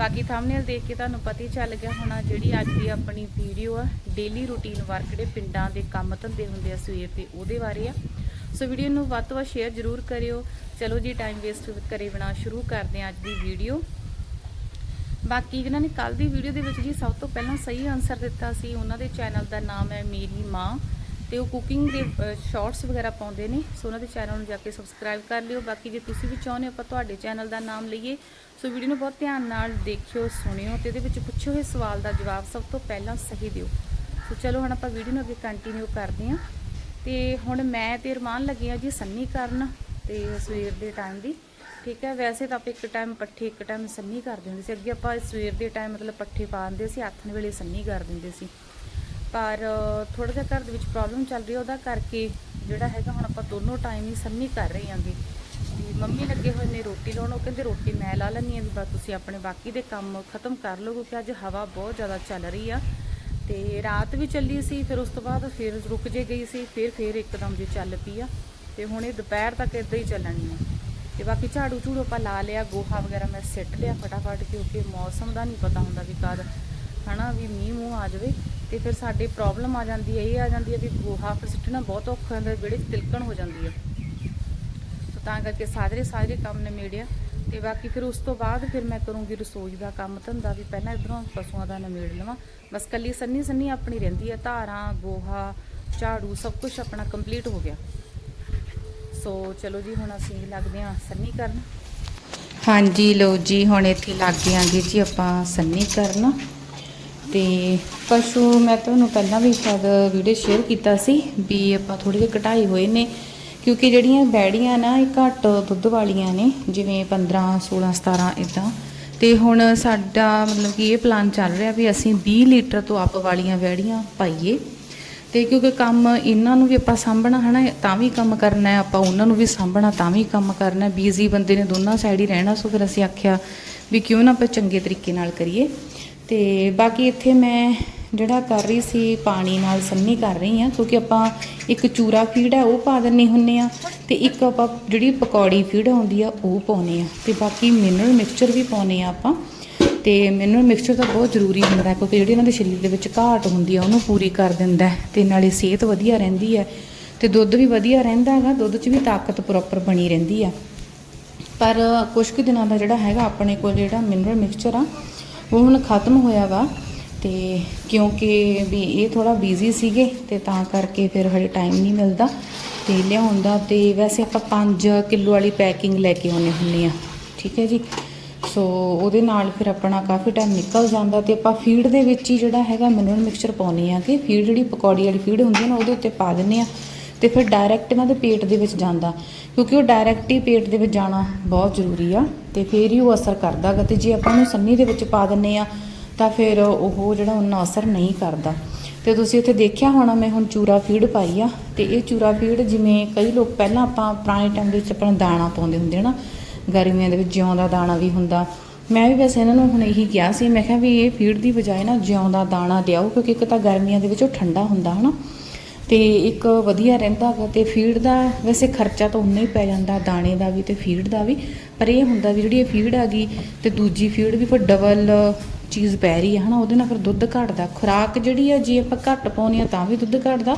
ਬਾਕੀ ਥੰਬਨੇਲ ਦੇਖ ਕੇ ਤੁਹਾਨੂੰ ਪਤਾ ਹੀ ਚੱਲ ਗਿਆ ਹੋਣਾ, ਜਿਹੜੀ ਅੱਜ ਦੀ ਆਪਣੀ ਵੀਡੀਓ ਆ ਡੇਲੀ ਰੂਟੀਨ ਵਰਕ ਜਿਹੜੇ ਪਿੰਡਾਂ ਦੇ ਕੰਮ ਧੰਦੇ ਹੁੰਦੇ ਆ ਸਵੇਰ 'ਤੇ ਉਹਦੇ ਬਾਰੇ ਆ। ਸੋ ਵੀਡੀਓ ਨੂੰ ਵੱਧ ਤੋਂ ਵੱਧ ਸ਼ੇਅਰ ਜ਼ਰੂਰ ਕਰਿਓ। ਚਲੋ ਜੀ ਟਾਈਮ ਵੇਸਟ ਕਰੇ ਬਿਨਾ ਸ਼ੁਰੂ ਕਰਦੇ ਆ ਅੱਜ ਦੀ ਵੀਡੀਓ ਬਾਕੀ ਜਿਹਨਾਂ ਨੇ ਕੱਲ ਦੀ ਵੀਡੀਓ ਦੇ ਵਿੱਚ ਜੀ ਸਭ ਤੋਂ ਪਹਿਲਾਂ ਸਹੀ ਆਨਸਰ ਦਿੱਤਾ ਸੀ, ਉਹਨਾਂ ਦੇ ਚੈਨਲ ਦਾ ਨਾਮ ਹੈ ਮੇਰੀ ਮਾਂ। ਤੇ ਉਹ ਕੁਕਿੰਗ ਦੇ ਸ਼ਾਰਟਸ ਵਗੈਰਾ ਪਾਉਂਦੇ ਨੇ, ਸੋ ਉਹਨਾਂ ਦੇ ਚੈਨਲ ਨੂੰ ਜਾ ਕੇ ਸਬਸਕ੍ਰਾਈਬ ਕਰ ਲਿਓ। ਬਾਕੀ ਜੇ ਤੁਸੀਂ ਵੀ ਚਾਹੁੰਦੇ ਹੋ, ਆਪਾਂ ਤੁਹਾਡੇ ਚੈਨਲ ਦਾ ਨਾਮ ਲਈਏ। ਸੋ ਵੀਡੀਓ ਨੂੰ ਬਹੁਤ ਧਿਆਨ ਨਾਲ ਦੇਖਿਓ, ਸੁਣਿਓ ਤੇ ਇਹਦੇ ਵਿੱਚ ਪੁੱਛੇ ਹੋਏ ਸਵਾਲ ਦਾ ਜਵਾਬ ਸਭ ਤੋਂ ਪਹਿਲਾਂ ਸਹੀ ਦਿਓ। ਸੋ ਚਲੋ ਹੁਣ ਆਪਾਂ ਵੀਡੀਓ ਨੂੰ ਅੱਗੇ ਕੰਟੀਨਿਊ ਕਰਦੇ ਹਾਂ। ਤੇ ਹੁਣ ਮੈਂ ਤੇ ਰਮਾਨ ਲੱਗੇ ਆ ਜੀ ਸੰਨੀ ਕਰਨ ਤੇ ਸਵੇਰ ਦੇ ਟਾਈਮ ਦੀ। ਠੀਕ ਹੈ, ਵੈਸੇ ਤਾਂ ਆਪਾਂ ਇੱਕ ਟਾਈਮ ਪੱਠੇ, ਇੱਕ ਟਾਈਮ ਸੰਨੀ ਕਰ ਦਿੰਦੇ ਸੀ। ਅੱਗੇ ਆਪਾਂ ਸਵੇਰ ਦੇ ਟਾਈਮ ਮਤਲਬ ਪੱਠੇ ਪਾ ਦਿੰਦੇ ਸੀ, ਆਥਣ ਵੇਲੇ ਸੰਨੀ ਕਰ ਦਿੰਦੇ ਸੀ। ਪਰ ਥੋੜਾ ਜਿਹਾ ਘਰ ਦੇ ਵਿੱਚ ਪ੍ਰੋਬਲਮ ਚੱਲ ਰਹੀ ਹੈ ਉਹਦਾ ਕਰਕੇ ਜਿਹੜਾ ਹੈਗਾ ਹੁਣ ਆਪਾਂ ਦੋਨੋਂ ਟਾਈਮ ਹੀ ਸੰਨੀ ਕਰ ਰਹੇ ਆਂਗੇ। ਵੀ ਮੰਮੀ ਲੱਗੇ ਹੋਏ ਨੇ ਰੋਟੀ ਲਾਉਣ, ਉਹ ਕਹਿੰਦੇ ਰੋਟੀ ਮੈਂ ਲਾ ਲੈਣੀ ਆ ਵੀ ਬਸ ਤੁਸੀਂ ਆਪਣੇ ਬਾਕੀ ਦੇ ਕੰਮ ਖਤਮ ਕਰ ਲਓ, ਕਿਉਂਕਿ ਅੱਜ ਹਵਾ ਬਹੁਤ ਜ਼ਿਆਦਾ ਚੱਲ ਰਹੀ ਆ। ਤੇ ਰਾਤ ਵੀ ਚੱਲੀ ਸੀ, ਫਿਰ ਉਸ ਤੋਂ ਬਾਅਦ ਫਿਰ ਰੁਕ ਜੇ ਗਈ ਸੀ, ਫਿਰ ਫਿਰ ਇੱਕਦਮ ਜੇ ਚੱਲ ਪਈ ਆ। ਤੇ ਹੁਣ ਇਹ ਦੁਪਹਿਰ ਤੱਕ ਇਦਾਂ ਹੀ ਚੱਲਣੀ ਆ। ਤੇ ਬਾਕੀ ਝਾੜੂ ਝੂੜੂ ਆਪਾਂ ਲਾ ਲਿਆ, ਗੋਹਾ ਵਗੈਰਾ ਮੈਂ ਸਿੱਟ ਲਿਆ ਫਟਾਫਟ, ਕਿਉਂਕਿ ਮੌਸਮ ਦਾ ਨਹੀਂ ਪਤਾ ਹੁੰਦਾ ਵੀ ਕਦ, ਹਨਾ, ਵੀ ਮੀਂਹ ਮੂੰਹ ਆ ਜਾਵੇ। ਤੇ ਫਿਰ ਸਾਡੇ ਪ੍ਰੋਬਲਮ ਆ ਜਾਂਦੀ ਹੈ, ਇਹ ਆ ਜਾਂਦੀ ਹੈ ਵੀ ਗੋਹਾ ਫਿਰ ਸਿੱਟਣਾ ਬਹੁਤ ਔਖਾ ਹੁੰਦਾ ਵਿਹੜੇ 'ਚ ਤਿਲਕਣ ਹੋ ਜਾਂਦੀ ਹੈ। ਸੋ ਤਾਂ ਕਰਕੇ ਸਾਰੇ ਸਾਰੇ ਕੰਮ ਨਿਮੇੜਿਆ ਤੇ ਬਾਕੀ ਫਿਰ ਉਸ ਤੋਂ ਬਾਅਦ ਫਿਰ ਮੈਂ ਕਰੂੰਗੀ ਰਸੋਈ ਦਾ ਕੰਮ ਧੰਦਾ ਵੀ ਪਹਿਲਾਂ ਇਧਰੋਂ ਪਸ਼ੂਆਂ ਦਾ ਨਿਮੇੜ ਲਵਾਂ। ਬਸ ਕੱਲੀ ਸੰਨੀ ਸੰਨੀ ਆਪਣੀ ਰਹਿੰਦੀ ਹੈ, ਧਾਰਾਂ, ਗੋਹਾ, ਝਾੜੂ ਸਭ ਕੁਝ ਆਪਣਾ ਕੰਪਲੀਟ ਹੋ ਗਿਆ। ਸੋ ਚਲੋ ਜੀ, ਹੁਣ ਅਸੀਂ ਲੱਗਦੇ ਹਾਂ ਸੰਨੀ ਕਰਨ। ਹਾਂਜੀ, ਲਓ ਜੀ, ਹੁਣ ਇੱਥੇ ਲੱਗ ਗਿਆਂਗੇ ਜੀ, ਆਪਾਂ ਸੰਨੀ ਕਰਨ। ਤੇ ਪਸ਼ੂ, ਮੈਂ ਤੁਹਾਨੂੰ ਪਹਿਲਾਂ ਵੀ ਸ਼ਾਇਦ ਵੀਡੀਓ ਸ਼ੇਅਰ ਕੀਤਾ ਸੀ ਵੀ ਆਪਾਂ ਥੋੜੇ ਜਿਹੇ ਘਟਾਈ ਹੋਏ ਨੇ, ਕਿਉਂਕਿ ਜਿਹੜੀਆਂ ਬੈੜੀਆਂ ਨਾ, ਇਹ ਘੱਟ ਦੁੱਧ ਵਾਲੀਆਂ ਨੇ, ਜਿਵੇਂ 15 16 17 ਇਦਾਂ ਤੇ ਹੁਣ ਸਾਡਾ ਮਤਲਬ ਕਿ ਇਹ ਪਲਾਨ ਚੱਲ ਰਿਹਾ ਵੀ ਅਸੀਂ 20 ਲੀਟਰ ਤੋਂ ਆਪ ਵਾਲੀਆਂ ਬੈੜੀਆਂ ਪਾਈਏ। ਤੇ ਕਿਉਂਕਿ ਕੰਮ ਇਹਨਾਂ ਨੂੰ ਵੀ ਆਪਾਂ ਸਾਂਭਣਾ, ਹਨਾ, ਤਾਂ ਵੀ ਕੰਮ ਕਰਨਾ ਹੈ ਆਪਾਂ ਉਹਨਾਂ ਨੂੰ ਵੀ ਸਾਂਭਣਾ, ਤਾਂ ਵੀ ਕੰਮ ਕਰਨਾ ਬੀਜ਼ੀ ਬੰਦੇ ਨੇ ਦੋਨਾਂ ਸਾਈਡ ਹੀ ਰਹਿਣਾ, ਸੋ ਫਿਰ ਅਸੀਂ ਆਖਿਆ ਵੀ ਕਿਉਂ ਨਾ ਆਪਾਂ ਚੰਗੇ ਤਰੀਕੇ ਨਾਲ ਕਰੀਏ। ਤੇ ਬਾਕੀ ਇੱਥੇ ਮੈਂ ਜਿਹੜਾ ਕਰ ਰਹੀ ਸੀ ਪਾਣੀ ਨਾਲ ਸੰਨੀ ਕਰ ਰਹੀ ਆ ਕਿਉਂਕਿ ਆਪਾਂ ਇੱਕ ਚੂਰਾ ਫੀਡ ਹੈ, ਉਹ ਪਾ ਦਿੰਨੇ ਹੁੰਨੇ ਆ ਤੇ ਇੱਕ ਆਪਾਂ ਜਿਹੜੀ ਪਕੌੜੀ ਫੀਡ ਆਉਂਦੀ ਆ, ਉਹ ਪਾਉਨੇ ਆ ਤੇ ਬਾਕੀ ਮਿਨਰਲ ਮਿਕਸਚਰ ਵੀ ਪਾਉਨੇ ਆ ਆਪਾਂ ਤੇ ਮਿਨਰਲ ਮਿਕਸਚਰ ਤਾਂ ਬਹੁਤ ਜ਼ਰੂਰੀ ਹੁੰਦਾ ਕਿਉਂਕਿ ਜਿਹੜੀ ਇਹਨਾਂ ਦੇ ਸਰੀਰ ਦੇ ਵਿੱਚ ਘਾਟ ਹੁੰਦੀ ਆ, ਉਹਨੂੰ ਪੂਰੀ ਕਰ ਦਿੰਦਾ ਹੈ ਤੇ ਨਾਲੇ ਸਿਹਤ ਵਧੀਆ ਰਹਿੰਦੀ ਹੈ ਤੇ ਦੁੱਧ ਵੀ ਵਧੀਆ ਰਹਿੰਦਾ ਹੈਗਾ, ਦੁੱਧ 'ਚ ਵੀ ਤਾਕਤ ਪ੍ਰੋਪਰ ਬਣੀ ਰਹਿੰਦੀ ਆ। ਪਰ ਕੁਝ ਕੁ ਦਿਨਾਂ ਦਾ ਜਿਹੜਾ ਹੈਗਾ, ਆਪਣੇ ਕੋਲ ਜਿਹੜਾ ਮਿਨਰਲ ਮਿਕਸਚਰ ਆ ਉਹ ਹੁਣ ਖਤਮ ਹੋਇਆ ਵਾ ਤੇ ਕਿਉਂਕਿ ਵੀ ਇਹ ਥੋੜਾ ਬਿਜ਼ੀ ਸੀਗੇ ਤੇ ਤਾਂ ਕਰਕੇ ਫਿਰ ਹਜੇ ਟਾਈਮ ਨਹੀਂ ਮਿਲਦਾ ਤੇ ਲਿਆਉਣ ਦਾ ਤੇ ਵੈਸੇ ਆਪਾਂ 5 ਕਿਲੋ ਵਾਲੀ ਪੈਕਿੰਗ ਲੈ ਕੇ ਆਉਨੇ ਹੁੰਨੇ ਆ ਠੀਕ ਹੈ ਜੀ? ਸੋ ਉਹਦੇ ਨਾਲ ਫਿਰ ਆਪਣਾ ਕਾਫੀ ਟਾਈਮ ਨਿਕਲ ਜਾਂਦਾ ਤੇ ਆਪਾਂ ਫੀਡ ਦੇ ਵਿੱਚ ਹੀ ਜਿਹੜਾ ਹੈਗਾ ਮਿਨਰਲ ਮਿਕਸਚਰ ਪਾਉਨੇ ਆ ਕਿ ਫੀਡ ਜਿਹੜੀ ਪਕੌੜੀ ਵਾਲੀ ਫੀਡ ਹੁੰਦੀ ਹੈ ਨਾ, ਉਹਦੇ ਉੱਤੇ ਪਾ ਦਿੰਨੇ ਆ ਤੇ ਫਿਰ ਡਾਇਰੈਕਟ ਇਹਨਾਂ ਦੇ ਪੇਟ ਦੇ ਵਿੱਚ ਜਾਂਦਾ। ਕਿਉਂਕਿ ਉਹ ਡਾਇਰੈਕਟ ਹੀ ਪੇਟ ਦੇ ਵਿੱਚ ਜਾਣਾ ਬਹੁਤ ਜ਼ਰੂਰੀ ਆ ਤੇ ਫਿਰ ਹੀ ਉਹ ਅਸਰ ਕਰਦਾ ਗਾ ਤੇ ਜੇ ਆਪਾਂ ਉਹਨੂੰ ਸੰਨੀ ਦੇ ਵਿੱਚ ਪਾ ਦਿੰਨੇ ਆ, ਤਾਂ ਫਿਰ ਉਹ ਜਿਹੜਾ ਉਹਨਾਂ ਅਸਰ ਨਹੀਂ ਕਰਦਾ। ਤੇ ਤੁਸੀਂ ਉੱਥੇ ਦੇਖਿਆ ਹੋਣਾ ਮੈਂ ਹੁਣ ਚੂਰਾ ਫੀਡ ਪਾਈ ਆ ਤੇ ਇਹ ਚੂਰਾ ਫੀਡ ਜਿਵੇਂ ਕਈ ਲੋਕ ਪਹਿਲਾਂ ਆਪਾਂ ਪੁਰਾਣੇ ਟਾਈਮ ਦੇ ਵਿੱਚ ਆਪਣਾ ਦਾਣਾ ਪਾਉਂਦੇ ਹੁੰਦੇ ਹਨਾ ਗਰਮੀਆਂ ਦੇ ਵਿੱਚ ਜਿਉਂ ਦਾ ਦਾਣਾ ਵੀ ਹੁੰਦਾ। ਮੈਂ ਵੀ ਵੈਸੇ ਇਹਨਾਂ ਨੂੰ ਹੁਣ ਇਹੀ ਕਿਹਾ ਸੀ, ਮੈਂ ਕਿਹਾ ਵੀ ਇਹ ਫੀਡ ਦੀ ਬਜਾਏ ਨਾ ਜਿਉਂ ਦਾ ਦਾਣਾ ਦਿਓ ਕਿਉਂਕਿ ਇੱਕ ਤਾਂ ਗਰਮੀਆਂ ਦੇ ਵਿੱਚ ਉਹ ਠੰਡਾ ਹੁੰਦਾ ਹਨਾ। ਤੇ ਇੱਕ ਵਧੀਆ ਰਹਿੰਦਾ ਗਾ ਤੇ ਫੀਡ ਦਾ ਵੈਸੇ ਖਰਚਾ ਤਾਂ ਉਨਾ ਹੀ ਪੈ ਜਾਂਦਾ, ਦਾਣੇ ਦਾ ਵੀ ਤੇ ਫੀਡ ਦਾ ਵੀ। ਪਰ ਇਹ ਹੁੰਦਾ ਵੀ ਜਿਹੜੀ ਇਹ ਫੀਡ ਹੈਗੀ ਗਈ ਤੇ ਦੂਜੀ ਫੀਡ ਵੀ ਫਿਰ ਡਬਲ ਚੀਜ਼ ਪੈ ਰਹੀ ਹੈ ਹਨਾ, ਉਹਦੇ ਨਾਲ ਫਿਰ ਦੁੱਧ ਘਟਦਾ। ਖੁਰਾਕ ਜਿਹੜੀ ਆ, ਜੇ ਆਪਾਂ ਘੱਟ ਪਾਉਣੀ ਆ ਤਾਂ ਵੀ ਦੁੱਧ ਘਟਦਾ,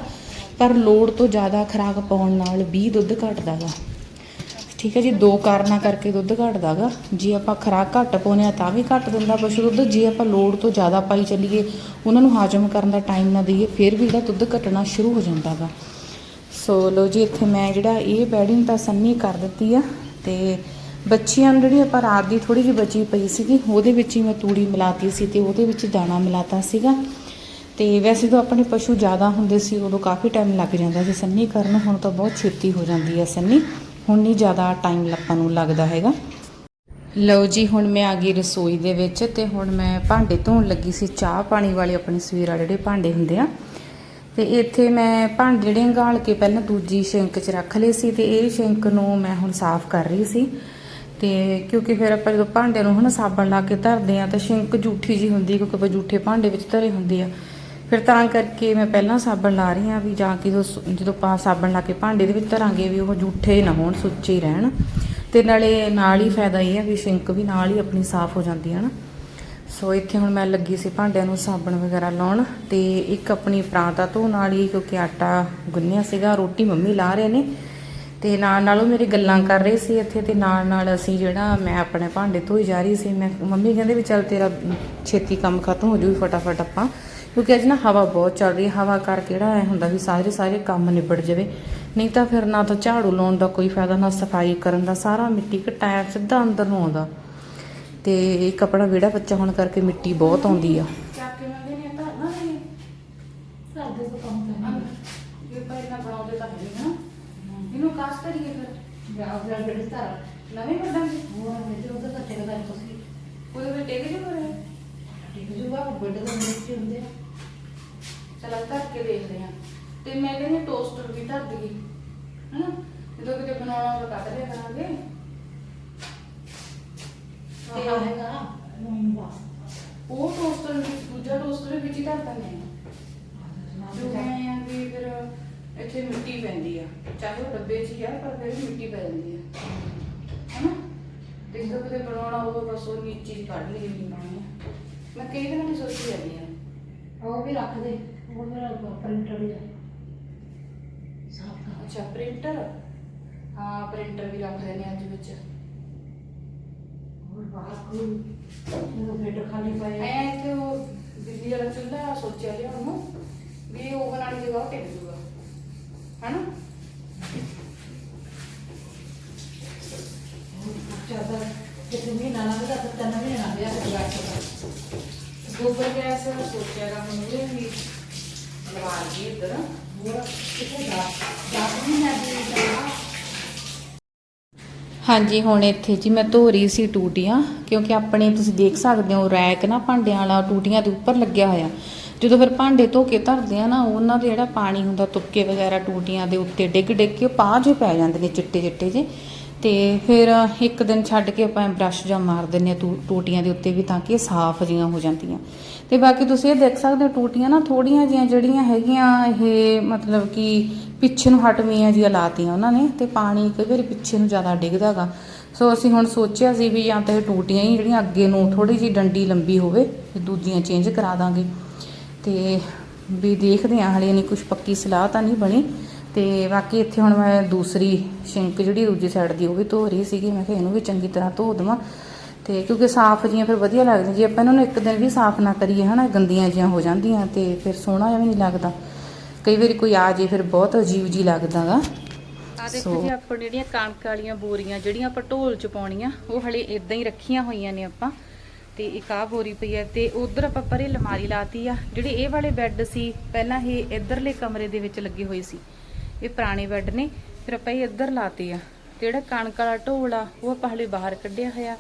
ਪਰ ਲੋੜ ਤੋਂ ਜ਼ਿਆਦਾ ਖੁਰਾਕ ਪਾਉਣ ਨਾਲ ਵੀ ਦੁੱਧ ਘਟਦਾ ਗਾ। ਠੀਕ ਹੈ ਜੀ, ਦੋ ਕਾਰਨਾਂ ਕਰਕੇ ਦੁੱਧ ਘਟਦਾ ਗਾ ਜੇ ਆਪਾਂ ਖੁਰਾਕ ਘੱਟ ਪਾਉਨੇ ਆ ਤਾਂ ਵੀ ਘੱਟ ਦਿੰਦਾ ਪਸ਼ੂ ਦੁੱਧ। ਜੇ ਆਪਾਂ ਲੋੜ ਤੋਂ ਜ਼ਿਆਦਾ ਪਾਈ ਚੱਲੀਏ, ਉਹਨਾਂ ਨੂੰ ਹਾਜ਼ਮ ਕਰਨ ਦਾ ਟਾਈਮ ਨਾ ਦਈਏ, ਫਿਰ ਵੀ ਜਿਹੜਾ ਦੁੱਧ ਘਟਣਾ ਸ਼ੁਰੂ ਹੋ ਜਾਂਦਾ ਗਾ ਸੋ ਲੋ ਜੀ, ਇੱਥੇ ਮੈਂ ਜਿਹੜਾ ਇਹ ਬੈਡਿੰਗ ਤਾਂ ਸੰਨੀ ਕਰ ਦਿੱਤੀ ਆ ਤੇ ਬੱਚੀਆਂ ਨੂੰ ਜਿਹੜੀ ਆਪਾਂ ਰਾਤ ਦੀ ਥੋੜੀ ਜਿਹੀ ਬਚੀ ਪਈ ਸੀਗੀ, ਉਹਦੇ ਵਿੱਚ ਹੀ ਮੈਂ ਤੂੜੀ ਮਿਲਾਤੀ ਸੀ ਤੇ ਉਹਦੇ ਵਿੱਚ ਹੀ ਦਾਣਾ ਮਿਲਾਤਾ ਸੀਗਾ। ਤੇ ਵੈਸੇ ਤਾਂ ਆਪਣੇ ਪਸ਼ੂ ਜ਼ਿਆਦਾ ਹੁੰਦੇ ਸੀ, ਉਦੋਂ ਕਾਫੀ ਟਾਈਮ ਲੱਗ ਜਾਂਦਾ ਸੀ। ਸੰਨੀ ਕਰਨ, ਹੁਣ ਤਾਂ ਬਹੁਤ ਛੇਤੀ ਹੋ ਜਾਂਦੀ ਹੈ ਸੰਨੀ। ਹੁਣ ਨਹੀਂ ਜ਼ਿਆਦਾ ਟਾਈਮ ਆਪਾਂ ਨੂੰ ਲੱਗਦਾ ਹੈਗਾ। ਲਓ ਜੀ, ਹੁਣ ਮੈਂ ਆ ਗਈ ਰਸੋਈ ਦੇ ਵਿੱਚ ਤੇ ਹੁਣ ਮੈਂ ਭਾਂਡੇ ਧੋਣ ਲੱਗੀ ਸੀ। ਚਾਹ ਪਾਣੀ ਵਾਲੇ ਆਪਣੇ ਸਵੇਰ ਵਾਲੇ ਜਿਹੜੇ ਭਾਂਡੇ ਹੁੰਦੇ ਆ। ਤੇ ਇੱਥੇ ਮੈਂ ਭਾਂਡੇ ਜਿਹੜੇ ਗਾਲ ਕੇ ਪਹਿਲਾਂ ਦੂਜੀ ਸ਼ਿੰਕ 'ਚ ਰੱਖ ਲਏ ਸੀ ਤੇ ਇਹ ਸ਼ਿੰਕ ਨੂੰ ਮੈਂ ਹੁਣ ਸਾਫ਼ ਕਰ ਰਹੀ ਸੀ। ਤੇ ਕਿਉਂਕਿ ਫਿਰ ਆਪਾਂ ਜਦੋਂ ਭਾਂਡਿਆਂ ਨੂੰ ਹਨਾ ਸਾਬਣ ਲਾ ਕੇ ਧਰਦੇ ਆ ਤਾਂ ਸ਼ਿੰਕ ਜੂਠੀ ਜੀ ਹੁੰਦੀ ਕਿਉਂਕਿ ਆਪਾਂ ਜੂਠੇ ਭਾਂਡੇ ਵਿੱਚ ਧਰੇ ਹੁੰਦੇ ਆ। ਫਿਰ ਤਾਂ ਕਰਕੇ ਮੈਂ ਪਹਿਲਾਂ ਸਾਬਣ ਲਾ ਰਹੀ ਹਾਂ ਵੀ ਜਾਂ ਕਿ ਜਦੋਂ ਸ- ਜਦੋਂ ਆਪਾਂ ਸਾਬਣ ਲਾ ਕੇ ਭਾਂਡੇ ਦੇ ਵਿੱਚ ਧਰਾਂਗੇ ਵੀ ਉਹ ਜੂਠੇ ਨਾ ਹੋਣ, ਸੁੱਚੇ ਹੀ ਰਹਿਣ। ਤੇ ਨਾਲੇ ਨਾਲ ਹੀ ਫਾਇਦਾ ਇਹ ਹੈ ਵੀ ਸ਼ਿੰਕ ਵੀ ਨਾਲ ਹੀ ਆਪਣੀ ਸਾਫ਼ ਹੋ ਜਾਂਦੀ ਹੈ ਨਾ। ਸੋ ਇੱਥੇ ਹੁਣ ਮੈਂ ਲੱਗੀ ਸੀ ਭਾਂਡਿਆਂ ਨੂੰ ਸਾਬਣ ਵਗੈਰਾ ਲਾਉਣ ਤੇ ਇੱਕ ਆਪਣੀ ਪਰਾਂਤਾ ਧੋਣ ਵਾਲੀ ਕਿਉਂਕਿ ਆਟਾ ਗੁੰਨਿਆ ਸੀਗਾ, ਰੋਟੀ ਮੰਮੀ ਲਾ ਰਹੇ ਨੇ। ਤੇ ਨਾਲ ਨਾਲ ਉਹ ਮੇਰੀ ਗੱਲਾਂ ਕਰ ਰਹੇ ਸੀ ਇੱਥੇ ਤੇ ਨਾਲ ਨਾਲ ਅਸੀਂ ਜਿਹੜਾ ਮੈਂ ਆਪਣੇ ਭਾਂਡੇ ਧੋਈ ਜਾ ਰਹੀ ਸੀ, ਮੈਂ ਮੰਮੀ ਕਹਿੰਦੇ ਵੀ ਚੱਲ ਤੇਰਾ ਛੇਤੀ ਕੰਮ ਖਤਮ ਹੋ ਜੂ ਫਟਾਫਟ ਆਪਾਂ। ਕਿਉਂਕਿ ਅੱਜ ਨਾ ਹਵਾ ਬਹੁਤ ਚੱਲ ਰਹੀ ਹੈ ਹਵਾ ਕਰਕੇ ਜਿਹੜਾ ਐ ਹੁੰਦਾ ਵੀ ਸਾਰੇ ਸਾਰੇ ਕੰਮ ਨਿਬੜ ਜਾਵੇ। ਨਹੀਂ ਤਾਂ ਫਿਰ ਨਾ ਤਾਂ ਝਾੜੂ ਲਾਉਣ ਦਾ ਕੋਈ ਫਾਇਦਾ ਨਾ ਸਫ਼ਾਈ ਕਰਨ ਦਾ ਸਾਰਾ ਮਿੱਟੀ ਘਟਾਇਆ ਸਿੱਧਾ ਅੰਦਰ ਨੂੰ ਆਉਂਦਾ। ਤੇ ਇੱਕ ਆਪਣਾ ਵਿਹੜਾ ਬੱਚਾ ਹੋਣ ਕਰਕੇ ਮਿੱਟੀ ਬਹੁਤ ਆਉਂਦੀ ਆ। ਇਹ ਇਹਨਾਂ ਕਾਸ ਕਰੀਏ ਫਿਰ। ਜਾ ਨਵੇਂ ਹੋਰ ਮੇਰੇ ਤਾਂ ਟਿਕਦਾ ਨਹੀਂ ਕੋਈ ਵੀ ਟੇਕ ਜੋ ਕਰੇ ਟਿਕ ਜੂਗਾ ਬੜੇ ਤਾਂ ਮੇਰੇ ਹੁੰਦੇ ਆ। ਚਲ ਧਰ ਕੇ ਦੇਖਦੇ ਹਾਂ। ਤੇ ਮੈਂ ਕਹਿੰਦੀ ਟੋਸਟਰ ਵੀ ਧਰ ਦਈਏ ਹਨਾ? ਜਦੋਂ ਕਿਤੇ ਬਣਾਉਣਾ ਉਹ ਕੱਢ ਲਿਆ ਕਰਾਂਗੇ। ਤੇ ਆਏਗਾ ਨੰਬਾ ਉਹ ਟੋਸਟਰ ਵੀ ਦੂਜਾ ਟੋਸਟਰ ਵਿੱਚ ਹੀ ਧਰ ਦਿੰਦੇ ਆ ਜੋ ਮੈਂ ਆ ਵੀ ਫਿਰ ਇੱਥੇ ਮਿੱਟੀ ਪੈਂਦੀ ਆ। ਚਾਹੇ ਉਹ ਡੱਬੇ 'ਚ ਹੀ ਆ ਪਰ ਫਿਰ ਵੀ ਮਿੱਟੀ ਪੈ ਜਾਂਦੀ ਆ। ਹਨਾ? ਤੇ ਜਦੋਂ ਕਿਤੇ ਬਣਾਉਣਾ ਉਹ ਬਸ ਉਹ ਨੀਚੇ ਹੀ ਕੱਢ ਲਈ ਆ। ਮੈਂ ਕਈ ਦਿਨਾਂ ਦੀ ਸੋਚੀ ਜਾਂਦੀ ਆ। ਉਹ ਵੀ ਰੱਖ ਦੇ। ਉਹ ਮੇਰਾ ਪ੍ਰਿੰਟਰ ਹੀ ਸਾਫ਼ ਕਰ ਅੱਛਾ ਪ੍ਰਿੰਟਰ ਹਾਂ ਪ੍ਰਿੰਟਰ ਵੀ ਰੱਖ ਲੈਣੇ ਅੱਜ ਵਿੱਚ। ਹੋਰ ਬਾਹਰ ਕੋਈ? ਜਦੋਂ ਬੈਡ ਖਾਲੀ ਪਏ। ਐ ਕਿ ਉਹ ਬਿਜਲੀ ਵਾਲਾ ਚੁੱਲ੍ਹਾ ਸੋਚਿਆ ਲਿਆ ਉਹਨੂੰ ਵੀ ਬਣਾਉਣ ਦੀ ਜਗ੍ਹਾ ਉਹ ਟਿਕ ਜੂਗਾ। ਹਨਾ? ਚਾਦਰ ਕਿਤੇ ਵੀ ਨਾ ਲੱਗਦਾ ਤਾਂ ਤਨ ਵੀ ਨਾ ਲਿਆ ਤੇ ਗੋਬਰ ਗੈਸ ਸੋਚਿਆ ਗਾ ਇਹ ਵੀ। ਲਵਾ ਲਈ ਇੱਧਰ ਹੋਰ ਕਿਤੇ ਦਾ ਦਾ ਵੀ ਨਾ ਦੇ ਹਾਂਜੀ, ਹੁਣ ਇੱਥੇ ਜੀ ਮੈਂ ਧੋ ਰਹੀ ਸੀ ਟੂਟੀਆਂ, ਕਿਉਂਕਿ ਆਪਣੇ ਤੁਸੀਂ ਦੇਖ ਸਕਦੇ ਹੋ ਰੈਕ ਨਾ ਭਾਂਡਿਆਂ ਵਾਲਾ, ਟੂਟੀਆਂ ਦੇ ਉੱਪਰ ਲੱਗਿਆ ਹੋਇਆ। ਜਦੋਂ ਫਿਰ ਭਾਂਡੇ ਧੋ ਕੇ ਧਰਦੇ ਆ ਨਾ, ਉਹਨਾਂ ਦੇ ਜਿਹੜਾ ਪਾਣੀ ਹੁੰਦਾ, ਤੁਪਕੇ ਵਗੈਰਾ ਟੂਟੀਆਂ ਦੇ ਉੱਤੇ ਡਿੱਗ ਡਿੱਗ ਕੇ ਪਾਹ ਜਿਹੇ ਪੈ ਜਾਂਦੇ ਨੇ ਚਿੱਟੇ ਚਿੱਟੇ ਜੇ ਤੇ ਫਿਰ ਇੱਕ ਦਿਨ ਛੱਡ ਕੇ ਆਪਾਂ ਬ੍ਰਸ਼ ਜਾਂ ਮਾਰ ਦਿੰਨੇ ਆ ਟੂਟੀਆਂ ਦੇ ਉੱਤੇ ਵੀ ਤਾਂ ਕਿ ਸਾਫ਼ ਜੀਆਂ ਹੋ ਜਾਂਦੀਆਂ। ਤੇ ਬਾਕੀ ਤੁਸੀਂ ਇਹ ਦੇਖ ਸਕਦੇ ਹੋ ਟੂਟੀਆਂ ਨਾ ਥੋੜੀਆਂ ਜੀਆਂ ਜਿਹੜੀਆਂ ਹੈਗੀਆਂ, ਇਹ ਮਤਲਬ ਕਿ ਪਿੱਛੇ ਨੂੰ ਹਟਵੀਆਂ ਜੀਆਂ ਲਾਤੀਆਂ ਉਹਨਾਂ ਨੇ ਤੇ ਪਾਣੀ ਕਈ ਵਾਰੀ ਪਿੱਛੇ ਨੂੰ ਜ਼ਿਆਦਾ ਡਿੱਗਦਾਗਾ ਸੋ ਅਸੀਂ ਹੁਣ ਸੋਚਿਆ ਸੀ ਵੀ ਜਾਂ ਤਾਂ ਇਹ ਟੂਟੀਆਂ ਹੀ ਜਿਹੜੀਆਂ ਅੱਗੇ ਨੂੰ ਥੋੜੀ ਜੀ ਡੰਡੀ ਲੰਬੀ ਹੋਵੇ ਤੇ ਦੂਜੀਆਂ ਚੇਂਜ ਕਰਾ ਦਾਂਗੇ। ਤੇ ਵੀ ਦੇਖਦੇ ਹਾਂ, ਹਲੇ ਨਹੀਂ ਕੁਝ ਪੱਕੀ ਸਲਾਹ ਤਾਂ ਨਹੀਂ ਬਣੀ। ਤੇ ਬਾਕੀ ਇੱਥੇ ਹੁਣ ਮੈਂ ਦੂਸਰੀ ਸ਼ਿੰਕ ਜਿਹੜੀ ਦੂਜੀ ਸਾਈਡ ਦੀ ਉਹ ਵੀ ਧੋ ਰਹੀ ਸੀਗੀ। ਮੈਂ ਕਿਹਾ ਇਹਨੂੰ ਵੀ ਚੰਗੀ ਤਰ੍ਹਾਂ ਧੋ ਦੇਵਾਂ। ਤੇ ਕਿਉਂਕਿ ਸਾਫ਼ ਜੀਆਂ ਫਿਰ ਵਧੀਆ ਲੱਗਦੀਆਂ। ਜੇ ਆਪਾਂ ਇਹਨਾਂ ਨੂੰ ਇੱਕ ਦਿਨ ਵੀ ਸਾਫ਼ ਨਾ ਕਰੀਏ ਹਨਾ ਗੰਦੀਆਂ ਜੀਆਂ ਹੋ ਜਾਂਦੀਆਂ ਤੇ ਫਿਰ ਸੋਹਣਾ ਜਿਹਾ ਵੀ ਨਹੀਂ ਲੱਗਦਾ। ਕਈ ਵਾਰੀ ਕੋਈ ਆ ਜੇ ਫਿਰ ਬਹੁਤ ਅਜੀਬ ਜੀ ਲੱਗਦਾਗਾ। ਆ ਦੇਖੋ ਜੀ ਆਪਾਂ ਜਿਹੜੀਆਂ ਕਣਕ ਵਾਲੀਆਂ ਬੋਰੀਆਂ ਜਿਹੜੀਆਂ ਆਪਾਂ ਢੋਲ ਚ ਪਾਉਣੀਆਂ ਉਹ ਹਲੇ ਇਦਾਂ ਹੀ ਰੱਖੀਆਂ ਹੋਈਆਂ ਨੇ ਆਪਾਂ। ਤੇ ਇੱਕ ਆਹ ਬੋਰੀ ਪਈ ਹੈ ਤੇ ਉਧਰ ਆਪਾਂ ਪਰੇ ਅਲਮਾਰੀ ਲਾਤੀ ਆ। ਜਿਹੜੇ ਇਹ ਵਾਲੇ ਬੈੱਡ ਸੀ ਪਹਿਲਾਂ ਇਹ ਇਧਰਲੇ ਕਮਰੇ ਦੇ ਵਿੱਚ ਲੱਗੇ ਹੋਏ ਸੀ। ਇਹ ਪੁਰਾਣੇ ਬੈੱਡ ਨੇ ਫਿਰ ਆਪਾਂ ਇਹ ਇੱਧਰ ਲਾਤੇ ਆ। ਤੇ ਜਿਹੜਾ ਕਣਕ ਵਾਲਾ ਢੋਲ ਆ ਉਹ ਆਪਾਂ ਹਲੇ ਬਾਹਰ ਕੱਢਿਆ ਹੋਇਆ।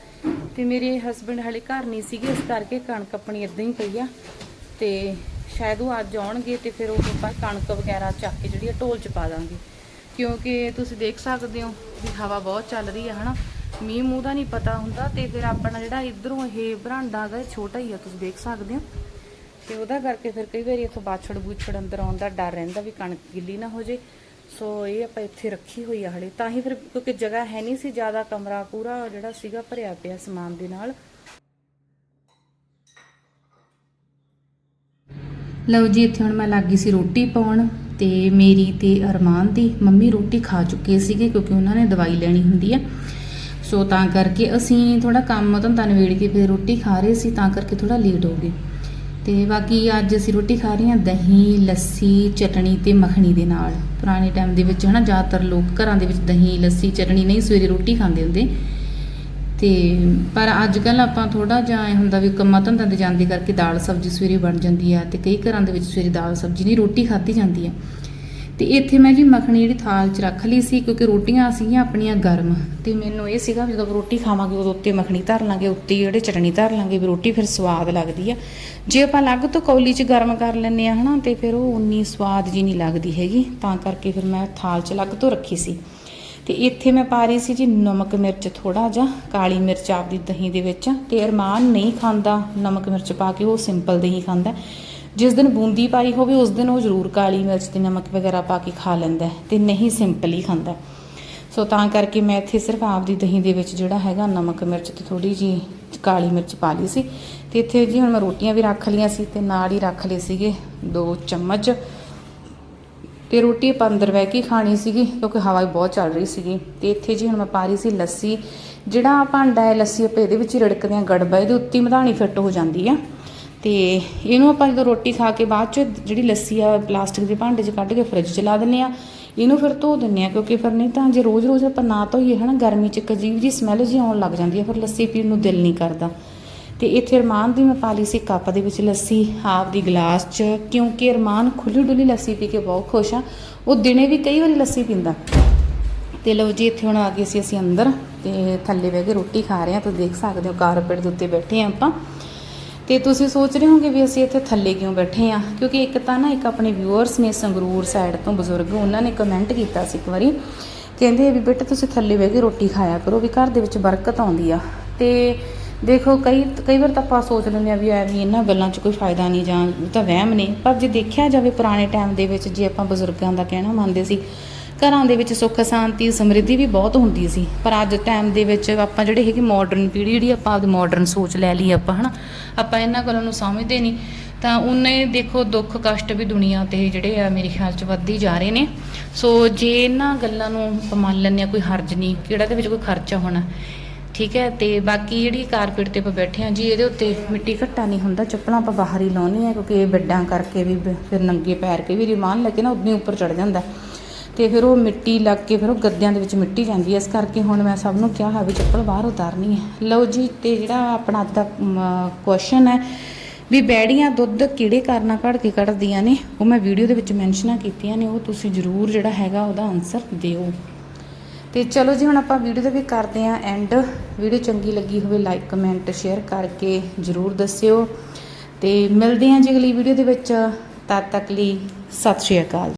ਤੇ ਮੇਰੇ ਹਸਬੰਡ ਹਲੇ ਘਰ ਨਹੀਂ ਸੀਗੇ, ਇਸ ਕਰਕੇ ਕਣਕ ਆਪਣੀ ਇਦਾਂ ਹੀ ਪਈ ਆ। ਤੇ ਸ਼ਾਇਦ ਉਹ ਅੱਜ ਆਉਣਗੇ ਤੇ ਫਿਰ ਉਹ ਆਪਾਂ ਕਣਕ ਵਗੈਰਾ ਚੱਕ ਕੇ ਜਿਹੜੀ ਆ ਢੋਲ ਚ ਪਾ ਦਾਂਗੇ। ਕਿਉਂਕਿ ਤੁਸੀਂ ਦੇਖ ਸਕਦੇ ਹੋ ਵੀ ਹਵਾ ਬਹੁਤ ਚੱਲ ਰਹੀ ਹੈ ਹਨਾ? ਮੀਂਹ ਮੂੰਹ ਦਾ ਨਹੀਂ ਪਤਾ ਹੁੰਦਾ ਤੇ ਫਿਰ ਆਪਣਾ ਜਿਹੜਾ ਇਧਰੋਂ ਇਹ ਬਰਾਂਡਾ ਦਾ ਛੋਟਾ ਹੀ ਆ, ਤੁਸੀਂ ਦੇਖ ਸਕਦੇ ਹੋ। ਤੇ ਉਹਦਾ ਕਰਕੇ ਫਿਰ ਕਈ ਵਾਰੀ ਇੱਥੋਂ ਬਾਛੜ ਬੂਛੜ ਅੰਦਰ ਆਉਣ ਦਾ ਡਰ ਰਹਿੰਦਾ ਵੀ ਕਣਕ ਗਿੱਲੀ ਨਾ ਹੋ ਜੇ ਸੋ ਇਹ ਆਪਾਂ ਇੱਥੇ ਰੱਖੀ ਹੋਈ ਆ ਹਲੇ। ਤਾਂ ਹੀ ਫਿਰ ਕਿਉਂਕਿ ਜਗ੍ਹਾ ਹੈ ਨਹੀਂ ਸੀ, ਜ਼ਿਆਦਾ ਕਮਰਾ ਪੂਰਾ ਜਿਹੜਾ ਸੀਗਾ ਭਰਿਆ ਪਿਆ ਸਮਾਨ ਦੇ ਨਾਲ। ਲਓ ਜੀ, ਇੱਥੇ ਹੁਣ ਮੈਂ ਲੱਗੀ ਸੀ ਰੋਟੀ ਪਾਉਣ ਤੇ ਮੇਰੀ ਤੇ ਅਰਮਾਨ ਦੀ ਮੰਮੀ ਰੋਟੀ ਖਾ ਚੁੱਕੇ ਸੀਗੇ ਕਿਉਂਕਿ ਉਹਨਾਂ ਨੇ ਦਵਾਈ ਲੈਣੀ ਹੁੰਦੀ ਹੈ ਸੋ ਤਾਂ ਕਰਕੇ ਅਸੀਂ ਥੋੜਾ ਕੰਮ ਧੰਦਾ ਨਿਬੇੜ ਕੇ ਫਿਰ ਰੋਟੀ ਖਾ ਰਹੇ ਸੀ, ਤਾਂ ਕਰਕੇ ਥੋੜਾ ਲੇਟ ਹੋ ਗਏ। ਤੇ ਬਾਕੀ ਅੱਜ ਅਸੀਂ ਰੋਟੀ ਖਾ ਰਹੇ ਹਾਂ ਦਹੀਂ, ਲੱਸੀ, ਚਟਣੀ ਤੇ ਮੱਖਣੀ ਦੇ ਨਾਲ। ਪੁਰਾਣੇ ਟਾਈਮ ਦੇ ਵਿੱਚ ਹਨਾ ਜ਼ਿਆਦਾਤਰ ਲੋਕ ਘਰਾਂ ਦੇ ਵਿੱਚ ਦਹੀਂ, ਲੱਸੀ, ਚਟਣੀ ਨਹੀਂ ਸਵੇਰੇ ਰੋਟੀ ਖਾਂਦੇ ਹੁੰਦੇ। ਤੇ ਪਰ ਅੱਜ ਕੱਲ ਆਪਾਂ ਥੋੜਾ ਜਿਹਾ ਐ ਹੁੰਦਾ ਵੀ ਕੰਮਾਂ ਧੰਦਾ ਤੇ ਜਾਂਦੇ ਕਰਕੇ ਦਾਲ ਸਬਜ਼ੀ ਸਵੇਰੇ ਬਣ ਜਾਂਦੀ ਆ ਤੇ ਕਈ ਘਰਾਂ ਦੇ ਵਿੱਚ ਸਵੇਰੇ ਦਾਲ ਸਬਜ਼ੀ ਨਹੀਂ, ਰੋਟੀ ਖਾਧੀ ਜਾਂਦੀ ਆ। ਤੇ ਇੱਥੇ ਮੈਂ ਜੀ ਮੱਖਣੀ ਜਿਹੜੀ ਥਾਲ 'ਚ ਰੱਖ ਲਈ ਸੀ, ਕਿਉਂਕਿ ਰੋਟੀਆਂ ਸੀਗੀਆਂ ਆਪਣੀਆਂ ਗਰਮ। ਤੇ ਮੈਨੂੰ ਇਹ ਸੀਗਾ ਜਦੋਂ ਰੋਟੀ ਖਾਵਾਂਗੇ, ਉਦੋਂ ਉੱਤੇ ਮੱਖਣੀ ਧਰ ਲਾਂਗੇ, ਉੱਤੇ ਜਿਹੜੇ ਚਟਣੀ ਧਰ ਲਾਂਗੇ, ਵੀ ਰੋਟੀ ਫਿਰ ਸਵਾਦ ਲੱਗਦੀ ਆ। ਜੇ ਆਪਾਂ ਅਲੱਗ ਤੋਂ ਕੌਲੀ 'ਚ ਗਰਮ ਕਰ ਲੈਂਦੇ ਆ ਹਨਾ, ਤੇ ਫਿਰ ਉਹ ਉਨੀ ਸਵਾਦ ਜੀ ਨਹੀਂ ਲੱਗਦੀ ਹੈਗੀ। ਤਾਂ ਕਰਕੇ ਫਿਰ ਮੈਂ ਥਾਲ 'ਚ ਅਲੱਗ ਤੋਂ ਰੱਖੀ ਸੀ। ਤੇ ਇੱਥੇ ਮੈਂ ਪਾ ਰਹੀ ਸੀ ਜੀ ਨਮਕ ਮਿਰਚ ਥੋੜਾ ਜਿਹਾ, ਕਾਲੀ ਮਿਰਚ ਆਪਦੀ ਦਹੀਂ ਦੇ ਵਿੱਚ। ਤੇ ਅਰਮਾਨ ਨਹੀਂ ਖਾਂਦਾ ਨਮਕ ਮਿਰਚ ਪਾ ਕੇ, ਉਹ ਸਿੰਪਲ ਦਹੀਂ ਖਾਂਦਾ। ਜਿਸ ਦਿਨ ਬੂੰਦੀ ਪਾਈ ਹੋਵੇ, ਉਸ ਦਿਨ ਉਹ ਜ਼ਰੂਰ ਕਾਲੀ ਮਿਰਚ ਤੇ ਨਮਕ ਵਗੈਰਾ ਪਾ ਕੇ ਖਾ ਲੈਂਦਾ ਹੈ ਤੇ ਨਹੀਂ ਸਿੰਪਲ ਹੀ ਖਾਂਦਾ। ਸੋ ਤਾਂ ਕਰਕੇ ਮੈਂ ਇੱਥੇ ਸਿਰਫ ਆਪਦੀ ਦਹੀਂ ਦੇ ਵਿੱਚ ਜਿਹੜਾ ਹੈਗਾ ਨਮਕ ਮਿਰਚ ਤੇ ਥੋੜੀ ਜੀ ਕਾਲੀ ਮਿਰਚ ਪਾ ਲਈ ਸੀ। ਤੇ ਇੱਥੇ ਜੀ ਹੁਣ ਮੈਂ ਰੋਟੀਆਂ ਵੀ ਰੱਖ ਲਈਆਂ ਸੀ ਤੇ ਨਾਲ ਹੀ ਰੱਖ ਲਏ ਸੀਗੇ ਦੋ ਚਮਚ। ਤੇ ਰੋਟੀ ਆਪਾਂ ਅੰਦਰ ਬਹਿ ਕੇ ਹੀ ਖਾਣੀ ਸੀਗੀ, ਕਿਉਂਕਿ ਹਵਾ ਵੀ ਬਹੁਤ ਚੱਲ ਰਹੀ ਸੀਗੀ। ਤੇ ਇੱਥੇ ਜੀ ਹੁਣ ਮੈਂ ਪਾ ਰਹੀ ਸੀ ਲੱਸੀ। ਜਿਹੜਾ ਭਾਂਡਾ ਹੈ, ਲੱਸੀ ਆਪਾਂ ਇਹਦੇ ਵਿੱਚ ਹੀ ਰੜਕਦੇ ਹਾਂ, ਗੜਬਾ, ਇਹਦੇ ਉੱਤੇ ਮਧਾਣੀ ਫਿੱਟ ਹੋ ਜਾਂਦੀ ਆ। ਤੇ ਇਹਨੂੰ ਆਪਾਂ ਜਦੋਂ ਰੋਟੀ ਖਾ ਕੇ ਬਾਅਦ ਚ ਜਿਹੜੀ ਲੱਸੀ ਆ, ਪਲਾਸਟਿਕ ਦੇ ਭਾਂਡੇ 'ਚ ਕੱਢ ਕੇ ਫ੍ਰਿਜ 'ਚ ਲਾ ਦਿੰਨੇ ਆ। ਇਹਨੂੰ ਫਿਰ ਧੋ ਦਿੰਨੇ ਆ, ਕਿਉਂਕਿ ਫਿਰ ਨਹੀਂ ਤਾਂ ਜੇ ਰੋਜ਼-ਰੋਜ਼ ਆਪਾਂ ਨਾ ਧੋਈਏ ਹਨਾ, ਗਰਮੀ 'ਚ ਇੱਕ ਅਜੀਬ ਜੀ ਸਮੈਲ ਜੀ ਆਉਣ ਲੱਗ ਜਾਂਦੀ ਆ, ਫਿਰ ਲੱਸੀ ਪੀਣ ਨੂੰ ਦਿਲ ਨਹੀਂ ਕਰਦਾ। ਤੇ ਇੱਥੇ ਰਮਾਨ ਦੀ ਮੈਂ ਪਾ ਲਈ ਸੀ ਕੱਪ ਦੇ ਵਿੱਚ ਲੱਸੀ ਹਾਫ ਦੀ ਗਲਾਸ 'ਚ, ਕਿਉਂਕਿ ਰਮਾਨ ਖੁੱਲੀ ਡੁੱਲੀ ਲੱਸੀ ਪੀ ਕੇ ਬਹੁਤ ਖੁਸ਼ ਆ। ਉਹ ਦਿਨੇ ਵੀ ਕਈ ਵਾਰੀ ਲੱਸੀ ਪੀਂਦਾ। ਤੇ ਲਓ ਜੀ, ਇੱਥੇ ਹੁਣ ਆ ਗਏ ਸੀ ਅਸੀਂ ਅੰਦਰ, ਤੇ ਥੱਲੇ ਬਹਿ ਕੇ ਰੋਟੀ ਖਾ ਰਹੇ ਹਾਂ ਤੁਸੀਂ ਦੇਖ ਸਕਦੇ ਹੋ, ਕਾਰਪੇਟ ਦੇ ਉੱਤੇ ਬੈਠੇ ਹਾਂ ਆਪਾਂ। ਤੇ ਤੁਸੀਂ ਸੋਚ ਰਹੇ ਹੋਗੇ ਵੀ ਅਸੀਂ ਇੱਥੇ ਥੱਲੇ ਕਿਉਂ ਬੈਠੇ ਆ ਕਿਉਂਕਿ ਇੱਕ ਤਾਂ ਨਾ ਇੱਕ ਆਪਣੇ ਵਿਊਅਰਸ ਨੇ ਸੰਗਰੂਰ ਸਾਈਡ ਤੋਂ ਬਜ਼ੁਰਗ, ਉਹਨਾਂ ਨੇ ਕਮੈਂਟ ਕੀਤਾ ਸੀ ਇੱਕ ਵਾਰੀ, ਕਹਿੰਦੇ ਵੀ ਬੇਟਾ ਤੁਸੀਂ ਥੱਲੇ ਬਹਿ ਕੇ ਰੋਟੀ ਖਾਇਆ ਕਰੋ ਵੀ ਘਰ ਦੇ ਵਿੱਚ ਬਰਕਤ ਆਉਂਦੀ ਆ। ਤੇ ਦੇਖੋ ਕਈ ਕਈ ਵਾਰ ਤਾਂ ਆਪਾਂ ਸੋਚ ਲੈਂਦੇ ਆ ਵੀ ਐਵੇਂ ਇਹਨਾਂ ਗੱਲਾਂ 'ਚ ਕੋਈ ਫਾਇਦਾ ਨਹੀਂ ਜਾਂ ਤਾਂ ਵਹਿਮ ਨੇ, ਪਰ ਜੇ ਦੇਖਿਆ ਜਾਵੇ ਪੁਰਾਣੇ ਟਾਈਮ ਦੇ ਵਿੱਚ ਜੇ ਆਪਾਂ ਬਜ਼ੁਰਗਾਂ ਦਾ ਕਹਿਣਾ ਮੰਨਦੇ ਸੀ ਘਰਾਂ ਦੇ ਵਿੱਚ ਸੁੱਖ, ਸ਼ਾਂਤੀ, ਸਮਰਿੱਧੀ ਵੀ ਬਹੁਤ ਹੁੰਦੀ ਸੀ। ਪਰ ਅੱਜ ਟਾਈਮ ਦੇ ਵਿੱਚ ਆਪਾਂ ਜਿਹੜੇ ਹੈਗੇ ਮਾਡਰਨ ਪੀੜ੍ਹੀ, ਜਿਹੜੀ ਆਪਾਂ ਆਪਦੀ ਮਾਡਰਨ ਸੋਚ ਲੈ ਲਈ ਆਪਾਂ, ਹਨਾ? ਆਪਾਂ ਇਹਨਾਂ ਗੱਲਾਂ ਨੂੰ ਸਮਝਦੇ ਨਹੀਂ। ਤਾਂ ਉਹਨੇ ਦੇਖੋ, ਦੁੱਖ, ਕਸ਼ਟ ਵੀ ਦੁਨੀਆ ਤੇ ਜਿਹੜੇ ਆ ਮੇਰੇ ਖਿਆਲ 'ਚ ਵੱਧਦੀ ਜਾ ਰਹੇ ਨੇ। ਸੋ ਜੇ ਇਹਨਾਂ ਗੱਲਾਂ ਨੂੰ ਆਪਾਂ ਮੰਨ ਲੈਂਦੇ ਆ ਕੋਈ ਹਰਜ ਨਹੀਂ, ਕਿਹੜਾ ਦੇ ਵਿੱਚ ਕੋਈ ਖਰਚਾ ਹੋਣਾ? ਠੀਕ ਹੈ? ਤੇ ਬਾਕੀ ਜਿਹੜੀ ਕਾਰਪੇਟ ਤੇ ਆਪਾਂ ਬੈਠੇ ਆ ਜੀ, ਇਹਦੇ ਉੱਤੇ ਮਿੱਟੀ ਘੱਟਾ ਨਹੀਂ ਹੁੰਦਾ, ਚੱਪਲਾਂ ਆਪਾਂ ਬਾਹਰ ਹੀ ਲਾਉਣੇ ਆ ਕਿਉਂਕਿ ਇਹ ਵੱਡਾਂ ਕਰਕੇ ਵੀ, ਫਿਰ ਨੰਗੇ ਪੈਰ ਕੇ ਵੀ ਰਿਮਾਨ ਲੱਗੇ ਨਾ ਉਦੋਂ ਉੱਪਰ ਚੜ ਜਾਂਦਾ। ਤੇ ਫਿਰ ਉਹ ਮਿੱਟੀ ਲੱਗ ਕੇ ਫਿਰ ਉਹ ਗੱਦਿਆਂ ਦੇ ਵਿੱਚ ਮਿੱਟੀ ਜਾਂਦੀ ਹੈ। ਇਸ ਕਰਕੇ ਹੁਣ ਮੈਂ ਸਭ ਨੂੰ ਕਿਹਾ ਹੈ ਵੀ ਚੱਪਲ ਬਾਹਰ ਉਤਾਰਨੀ ਹੈ। ਲਓ ਜੀ, ਤੇ ਜਿਹੜਾ ਆਪਣਾ ਅੱਜ ਦਾ ਕੁਐਸਚਨ ਹੈ ਵੀ ਬੈੜੀਆਂ ਦੁੱਧ ਕਿਹੜੇ ਕਾਰਨਾਂ ਕੱਢ ਕੇ ਕੱਢਦੀਆਂ ਨੇ, ਉਹ ਮੈਂ ਵੀਡੀਓ ਦੇ ਵਿੱਚ ਮੈਂਸ਼ਨਾਂ ਕੀਤੀਆਂ ਨੇ, ਉਹ ਤੁਸੀਂ ਜ਼ਰੂਰ ਜਿਹੜਾ ਹੈਗਾ ਉਹਦਾ ਆਨਸਰ ਦਿਓ। ਤੇ ਚਲੋ ਜੀ, ਹੁਣ ਆਪਾਂ ਵੀਡੀਓ ਦਾ ਵੀ ਕਰਦੇ ਆਂ ਐਂਡ ਵੀਡੀਓ ਚੰਗੀ ਲੱਗੀ ਹੋਵੇ ਲਾਈਕ ਕਮੈਂਟ ਸ਼ੇਅਰ ਕਰਕੇ ਜਰੂਰ ਦੱਸਿਓ। ਤੇ ਮਿਲਦੇ ਆਂ ਜੀ ਅਗਲੀ ਵੀਡੀਓ ਦੇ ਵਿੱਚ। ਤਦ ਤੱਕ ਲਈ ਸਤਿ ਸ਼੍ਰੀ ਅਕਾਲ।